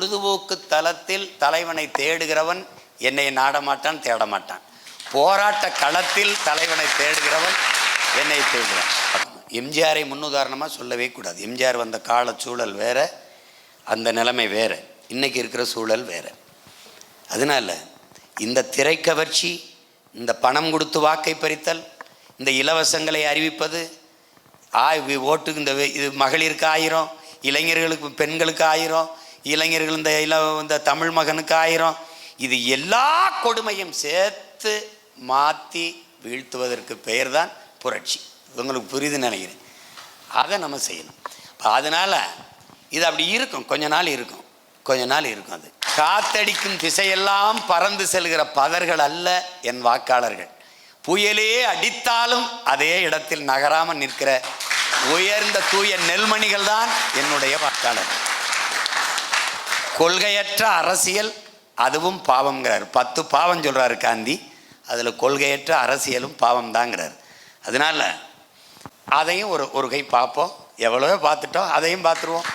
பொழுதுபோக்கு தளத்தில் தலைவனை தேடுகிறவன் என்னை நாடமாட்டான் தேடமாட்டான். போராட்ட களத்தில் தலைவனை தேடுகிறவன் என்னை தேடுகிறான். எம்ஜிஆரை முன்னுதாரணமாக சொல்லவே கூடாது. எம்ஜிஆர் வந்த கால சூழல் வேற அந்த நிலைமை வேறு. இன்றைக்கி இருக்கிற சூழல் வேறு. அதனால இந்த திரைக்கவர்ச்சி இந்த பணம் கொடுத்து வாக்கை பறித்தல் இந்த இலவசங்களை அறிவிப்பது ஆ வி- ஓட்டுக்கு இந்த இது மகளிருக்கு ஆயிரம் இளைஞர்களுக்கு பெண்களுக்கு ஆயிரம் இளைஞர்கள் இந்த இந்த தமிழ் மகனுக்கு ஆயிரம். இது எல்லா கொடுமையும் சேர்த்து மாற்றி வீழ்த்துவதற்கு பெயர் தான் புரட்சி. உங்களுக்கு புரிது நினைக்கிறேன். அதை நம்ம செய்யணும். அதனால் இது அப்படி இருக்கும். கொஞ்ச நாள் இருக்கும். கொஞ்ச நாள் இருக்கும் அது. காத்தடிக்கும் திசையெல்லாம் பறந்து செல்கிற பதர்கள் அல்ல என் வாக்காளர்கள். புயலே அடித்தாலும் அதே இடத்தில் நகராமல் நிற்கிற உயர்ந்த தூய நெல்மணிகள் தான் என்னுடைய வாக்காளர்கள். கொள்கையற்ற அரசியல் அதுவும் பாவம்ங்கிறார். பத்து பாவம் சொல்கிறாரு காந்தி. அதில் கொள்கையற்ற அரசியலும் பாவம் தாங்கிறார் அதனால அதையும் ஒரு ஒரு கை பார்ப்போம். எவ்வளவோ பார்த்துட்டோம் அதையும் பார்த்துருவோம்.